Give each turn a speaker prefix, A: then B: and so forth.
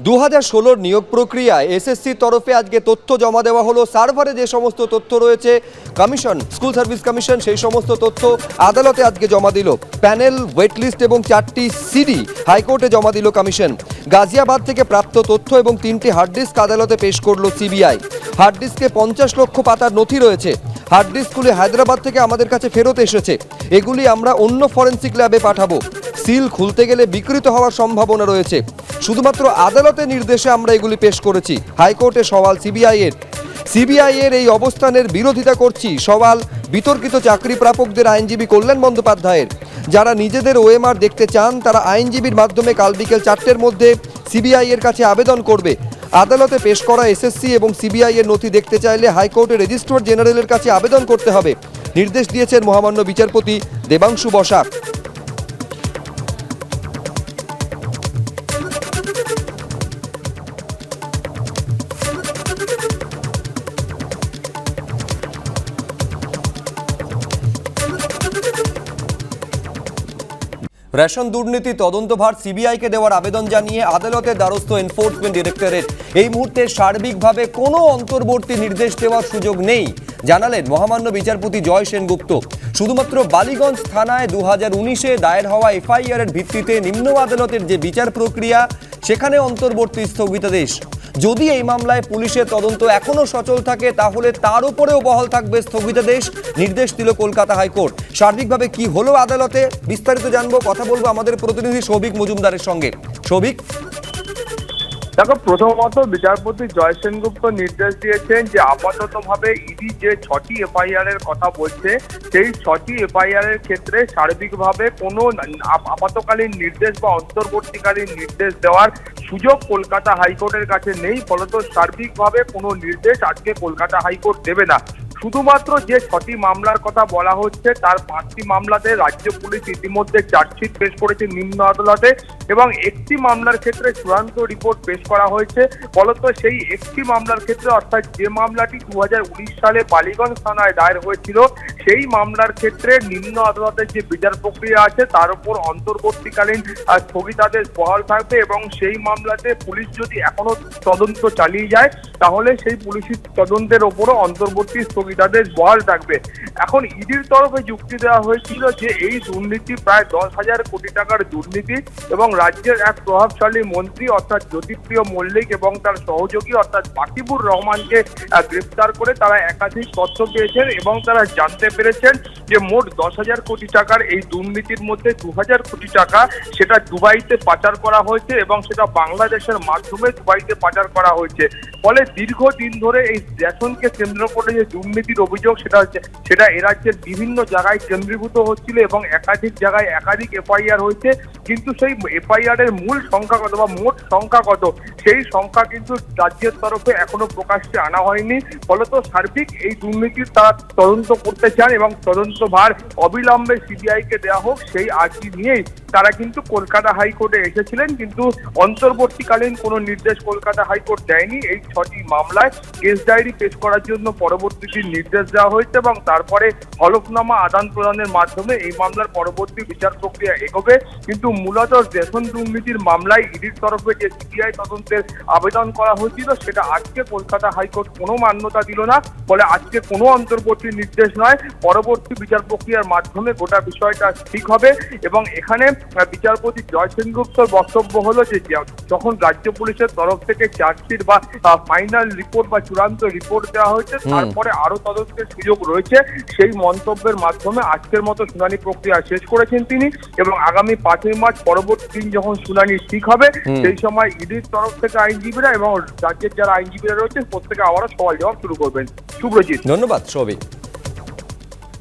A: দু হাজার ষোলোর নিয়োগ প্রক্রিয়ায় এসএসসির তরফে আজকে তথ্য জমা দেওয়া হলো। সার্ভারে যে সমস্ত তথ্য রয়েছে, কমিশন, স্কুল সার্ভিস কমিশন সেই সমস্ত তথ্য আদালতে আজকে জমা দিল। প্যানেল, ওয়েটলিস্ট এবং চারটি সিডি হাইকোর্টে জমা দিল কমিশন। গাজিয়াবাদ থেকে প্রাপ্ত তথ্য এবং তিনটি হার্ড ডিস্ক আদালতে পেশ করল সিবিআই। হার্ড ডিস্কে পঞ্চাশ লক্ষ পাতার নথি রয়েছে। হার্ড ডিস্কগুলি হায়দ্রাবাদ থেকে আমাদের কাছে ফেরত এসেছে। এগুলি আমরা অন্য ফরেন্সিক ল্যাবে পাঠাবো। সিল খুলতে গেলে বিকৃত হওয়ার সম্ভাবনা রয়েছে। শুধুমাত্র আদালতের নির্দেশে আমরা এগুলি পেশ করেছি। হাইকোর্টে সওয়াল সিবিআই এর সিবিআই এর এই অবস্থানের বিরোধিতা করছি। সওয়াল বিতর্কিত চাকরি প্রাপকদের আইনজীবী কল্যাণ বন্দ্যোপাধ্যায়ের। যারা নিজেদের ওএমআর দেখতে চান, তারা আইনজীবীর মাধ্যমে কাল বিকেল চারটের মধ্যে সিবিআই এর কাছে আবেদন করবে। আদালতে পেশ করা এসএসসি এবং সিবিআই এর নথি দেখতে চাইলে হাইকোর্টের রেজিস্ট্রার জেনারেলের কাছে আবেদন করতে হবে। নির্দেশ দিয়েছেন মহামান্য বিচারপতি দেবাংশু বসাক রেশন দুর্নীতি তদন্তভার সিবিআইকে দেওয়ার আবেদন জানিয়ে আদালতের দ্বারস্থ এনফোর্সমেন্ট ডিরেক্টরেট এই মুহূর্তে সার্বিকভাবে কোনো অন্তর্বর্তী নির্দেশ দেওয়ার সুযোগ নেই, জানালেন মহামান্য বিচারপতি জয় সেনগুপ্ত। শুধুমাত্র বালিগঞ্জ থানায় দু হাজার উনিশে দায়ের হওয়া এফআইআর এর ভিত্তিতে নিম্ন আদালতের যে বিচার প্রক্রিয়া, সেখানে অন্তর্বর্তী স্থগিতাদেশ। যদি এই মামলায় পুলিশের তদন্ত এখনও সচল থাকে, তাহলে তার উপরেও বহাল থাকবে স্থগিতাদেশ নির্দেশ দিল কলকাতা হাইকোর্ট। সার্বিকভাবে কি হলো আদালতে, বিস্তারিত জানব, কথা বলব আমাদের প্রতিনিধি সৌভিক মজুমদারের সঙ্গে। সৌভিক
B: দেখো, প্রথমত বিচারপতি জয় সেনগুপ্ত নির্দেশ দিয়েছেন যে আপাতত ভাবে ইডি যে ছটি এফআইআর এর কথা বলছে, সেই ছটি এফআইআর এর ক্ষেত্রে সার্বিকভাবে কোনো আপাতকালীন নির্দেশ বা অন্তর্বর্তীকালীন নির্দেশ দেওয়ার সুযোগ কলকাতা হাইকোর্টের কাছে নেই, ফলত সার্বিকভাবে কোনো নির্দেশ আজকে কলকাতা হাইকোর্ট দেবে না। শুধুমাত্র যে ছটি মামলার কথা বলা হচ্ছে, তার পাঁচটি মামলাতে রাজ্য পুলিশ ইতিমধ্যে চার্জশিট পেশ করেছে নিম্ন আদালতে এবং একটি মামলার ক্ষেত্রে চূড়ান্ত রিপোর্ট পেশ করা হয়েছে। ফলত সেই একটি মামলার ক্ষেত্রে, অর্থাৎ যে মামলাটি দু হাজার উনিশ সালে বালিগঞ্জ থানায় দায়ের হয়েছিল সেই মামলার ক্ষেত্রে নিম্ন আদালতের যে বিচার প্রক্রিয়া আছে তার উপর অন্তর্বর্তীকালীন স্থগিতাদেশ বহাল থাকবে এবং সেই মামলাতে পুলিশ যদি এখনও তদন্ত চালিয়ে যায় তাহলে সেই পুলিশি তদন্তের ওপরও অন্তর্বর্তী স্থগিতাদেশ বহাল থাকবে। এখন ইডির তরফে যুক্তি দেওয়া হয়েছিল যে এই দুর্নীতি প্রায় দশ হাজার কোটি টাকার দুর্নীতি এবং রাজ্যের এক প্রভাবশালী মন্ত্রী অর্থাৎ জ্যোতিপ্রিয় মল্লিক এবং তার সহযোগী অর্থাৎ বাকিবুর রহমানকে আহ, গ্রেফতার করে তারা একাধিক তথ্য পেয়েছেন এবং তারা জানতে পেরেছেন যে মোট দশ হাজার কোটি টাকার এই দুর্নীতির মধ্যে দু হাজার কোটি টাকা সেটা দুবাইতে পাচার করা হয়েছে এবং সেটা বাংলাদেশের মাধ্যমে দুবাইতে পাচার করা হয়েছে। ফলে দীর্ঘদিন ধরে এই রেশনকে কেন্দ্র করে যে দুর্নীতির অভিযোগ সেটা হচ্ছে, সেটা এ রাজ্যের বিভিন্ন জায়গায় কেন্দ্রীভূত হচ্ছিল এবং একাধিক জায়গায় একাধিক এফআইআর হয়েছে। কিন্তু সেই এফআইআর এর মূল সংখ্যা কত বা মোট সংখ্যা কত, সেই সংখ্যা কিন্তু রাজ্যের তরফে এখনও প্রকাশ্যে আনা হয়নি। ফলত সার্বিক এই দুর্নীতির তারা তদন্ত করতে চান এবং তদন্তভার অবিলম্বে সিবিআই কে দেওয়া হোক সেই আর্জি নিয়েই তারা কিন্তু কলকাতা হাইকোর্টে এসেছিলেন, কিন্তু অন্তর্বর্তীকালীন কোনো নির্দেশ কলকাতা হাইকোর্ট দেয়নি। এই ছটি মামলায় কেস ডায়েরি পেশ করার জন্য পরবর্তীতে নির্দেশ দেওয়া হয়েছে এবং তারপরে হলফনামা আদান প্রদানের মাধ্যমে এই মামলার পরবর্তী বিচার প্রক্রিয়া এগোবে। কিন্তু মূলত রেশন দুর্নীতির মামলায় ইডির তরফে যে সিবিআই তদন্তের আবেদন করা হয়েছিল, সেটা আজকে কলকাতা হাইকোর্ট কোনো মান্যতা দিল না, ফলে আজকে কোনো অন্তর্বর্তী নির্দেশ নয়। পরবর্তী বিচার প্রক্রিয়ার মাধ্যমে গোটা বিষয়টা ঠিক হবে এবং এখানে বিচারপতি জয় সেনগুপ্তর বক্তব্য হলো যে যখন রাজ্য পুলিশের তরফ থেকে চার্জশিট বা ফাইনাল রিপোর্ট বা চূড়ান্ত রিপোর্ট দেওয়া হয়েছে তারপরে আরও তদন্তের সুযোগ রয়েছে সেই মন্তব্যের মাধ্যমে আজকের মতো শুনানি প্রক্রিয়া শেষ করেছেন তিনি এবং আগামী পাঁচই মার্চ পরবর্তী দিন যখন শুনানি ঠিক হবে সেই সময় ইডির তরফ থেকে আইনজীবীরা এবং রাজ্যের যারা আইনজীবীরা রয়েছে প্রত্যেকে আবারও সওয়াল জবাব শুরু করবেন। সুব্রজিৎ
A: ধন্যবাদ সৌভিক।